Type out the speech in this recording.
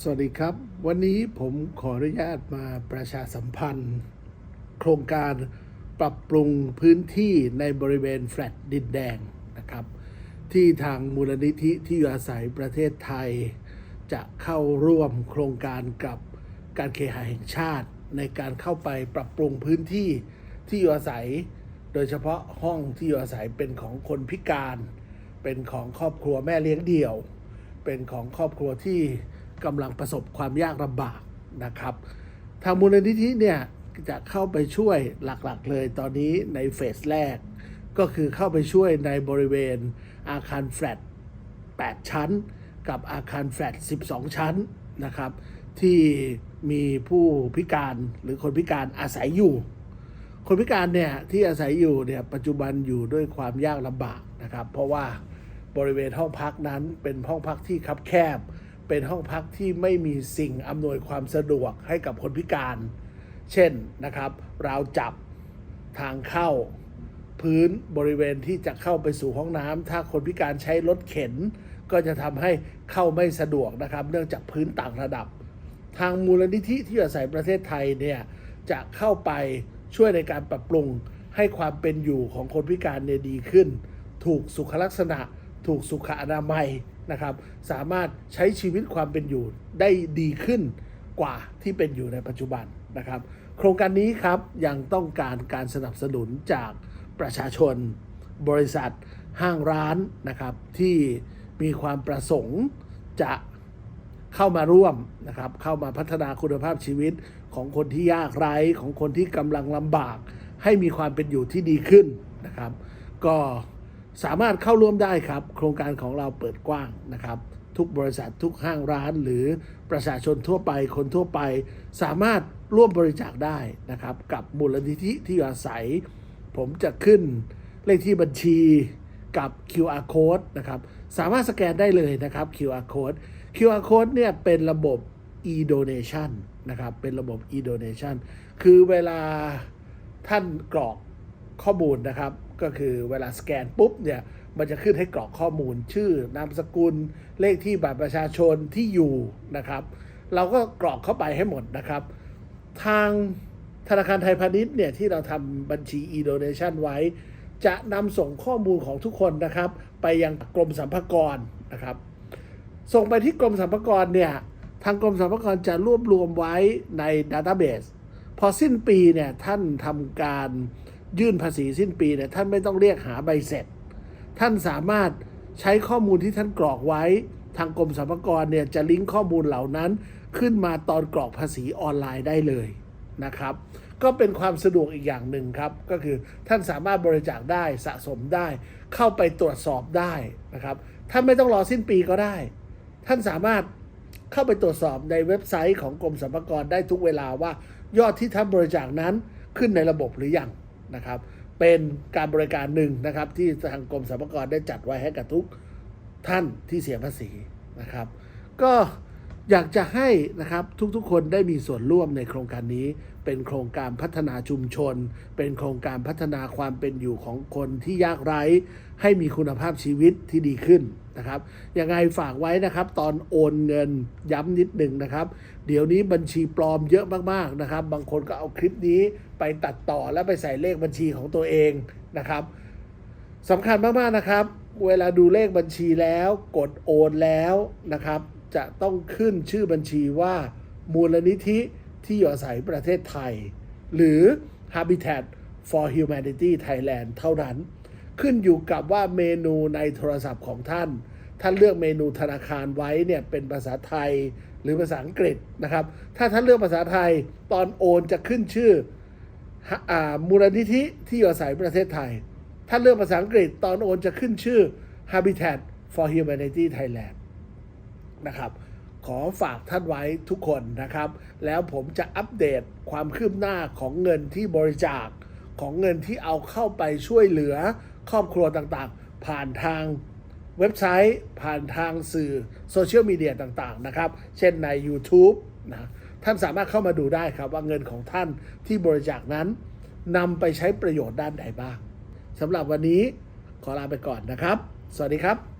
สวัสดีครับ วันนี้ผมขออนุญาตมาประชาสัมพันธ์ โครงการปรับปรุงพื้นที่ในบริเวณแฟลตดินแดงนะครับ ที่ทางมูลนิธิที่อยู่อาศัยประเทศไทย จะเข้าร่วมโครงการกับการเคหะแห่งชาติ ในการเข้าไปปรับปรุงพื้นที่ที่อยู่อาศัย โดยเฉพาะห้องที่อยู่อาศัยเป็นของคนพิการ เป็นของครอบครัวแม่เลี้ยงเดี่ยว เป็นของครอบครัวที่ กำลังประสบความยากลำบากนะครับ ทางมูลนิธิเนี่ยจะเข้าไปช่วยหลักๆเลยตอนนี้ในเฟสแรก ก็คือเข้าไปช่วยในบริเวณอาคารแฟลต8 ชั้น กับอาคารแฟลต12 ชั้นนะครับ ที่มีผู้พิการหรือคนพิการอาศัยอยู่ คนพิการเนี่ยที่อาศัยอยู่เนี่ยปัจจุบันอยู่ด้วยความยากลำบากนะครับ เพราะว่าบริเวณห้องพักนั้นเป็นห้องพักที่คับแคบ เป็นห้องพักที่ไม่มีสิ่งอำนวยความสะดวกให้กับคนพิการ เช่นนะครับ ราวจับทางเข้า พื้นบริเวณที่จะเข้าไปสู่ห้องน้ำถ้าคนพิการใช้รถเข็น ก็จะทำให้เข้าไม่สะดวกนะครับ เนื่องจากพื้นต่างระดับ ทางมูลนิธิที่อาศัยประเทศไทยเนี่ยจะเข้าไปช่วยในการปรับปรุงให้ความเป็นอยู่ของคนพิการเนี่ยดีขึ้น ถูกสุขลักษณะ ถูกสุขอนามัยนะครับ สามารถใช้ชีวิตความเป็นอยู่ได้ดีขึ้นกว่าที่เป็นอยู่ในปัจจุบันนะครับ โครงการนี้ครับยังต้องการการสนับสนุนจากประชาชน บริษัทห้างร้านนะครับที่มีความประสงค์จะเข้ามาร่วมนะครับเข้ามาพัฒนาคุณภาพชีวิตของคนที่ยากไร้ของคนที่กำลังลำบาก ให้มีความเป็นอยู่ที่ดีขึ้นนะครับ ก็ สามารถเข้าร่วมได้ครับ โครงการของเราเปิดกว้างนะครับ ทุกบริษัททุกห้างร้าน หรือประชาชนทั่วไปคนทั่วไป สามารถร่วมบริจาคได้นะครับ กับมูลนิธิที่อยู่อาศัย ผมจะขึ้นเลขที่บัญชีกับ QR code นะครับ สามารถสแกนได้เลยนะครับ QR code QR code เนี่ยเป็นระบบ e-donation นะครับ เป็นระบบ e-donation คือเวลาท่านกรอก ข้อมูลนะครับ ก็คือเวลาสแกนปุ๊บเนี่ยมันจะขึ้นให้กรอกข้อมูลชื่อนามสกุล เลขที่บัตรประชาชนที่อยู่นะครับ เราก็กรอกเข้าไปให้หมดนะครับ ทางธนาคารไทยพาณิชย์เนี่ยที่เราทำบัญชี e-donation ไว้ จะนำส่งข้อมูลของทุกคนนะครับ ไปยังกรมสรรพากรนะครับ ส่งไปที่กรมสรรพากรเนี่ยทางกรมสรรพากรจะรวบรวมไว้ในดัตต้าเบสพอสิ้นปีเนี่ยท่านทำการ ยื่นภาษีสิ้นปีเนี่ยท่านไม่ต้องเรียกหาใบเสร็จ ท่านสามารถใช้ข้อมูลที่ท่านกรอกไว้ทางกรมสรรพากรเนี่ยจะลิงก์ข้อมูลเหล่านั้นขึ้นมาตอนกรอกภาษีออนไลน์ได้เลยนะครับ ก็เป็นความสะดวกอีกอย่างหนึ่งครับ ก็คือท่านสามารถบริจาคได้สะสมได้ เข้าไปตรวจสอบได้นะครับท่านไม่ต้องรอสิ้นปีก็ได้ ท่านสามารถเข้าไปตรวจสอบในเว็บไซต์ของกรมสรรพากรได้ทุกเวลาว่า ยอดที่ท่านบริจาคนั้นขึ้นในระบบหรือยัง นะครับ เป็นการบริการหนึ่งนะครับ ที่ทางกรมสรรพากรได้จัดไว้ให้กับทุกท่านที่เสียภาษีนะครับ ก็ อยากจะให้นะครับทุกๆ คนได้มีส่วนร่วมในโครงการนี้ เป็นโครงการพัฒนาชุมชน เป็นโครงการพัฒนาความเป็นอยู่ของคนที่ยากไร้ ให้มีคุณภาพชีวิตที่ดีขึ้นนะครับยังไงฝากไว้นะครับ ตอนโอนเงินย้ำนิดหนึ่งนะครับ เดี๋ยวนี้บัญชีปลอมเยอะมากๆนะครับ บางคนก็เอาคลิปนี้ไปตัดต่อแล้วไปใส่เลขบัญชีของตัวเองนะครับสำคัญมากๆนะครับ เวลาดูเลขบัญชีแล้ว กดโอนแล้วนะครับ จะต้องขึ้นชื่อบัญชีว่ามูลนิธิที่อยู่อาศัยประเทศไทย หรือ Habitat for Humanity Thailand เท่านั้น ขึ้นอยู่กับว่าเมนูในโทรศัพท์ของท่าน ท่านเลือกเมนูธนาคารไว้เนี่ยเป็นภาษาไทยหรือภาษาอังกฤษนะครับ ถ้าท่านเลือกภาษาไทยตอนโอนจะขึ้นชื่ออมูลนิธิที่อยู่อาศัยประเทศไทย ถ้าเลือกภาษาอังกฤษตอนโอนจะขึ้นชื่อ Habitat for Humanity Thailand นะครับ ขอฝากท่านไว้ทุกคนนะครับ แล้วผมจะอัปเดตความคืบหน้าของเงินที่บริจาค ของเงินที่เอาเข้าไปช่วยเหลือครอบครัวต่างๆ ผ่านทางเว็บไซต์ ผ่านทางสื่อโซเชียลมีเดียต่างๆนะครับ เช่นใน YouTube นะท่านสามารถเข้ามาดูได้ครับว่าเงินของท่านที่บริจาคนั้นนำไปใช้ประโยชน์ด้านใดบ้างสำหรับวันนี้ขอลาไปก่อนนะครับ สวัสดีครับ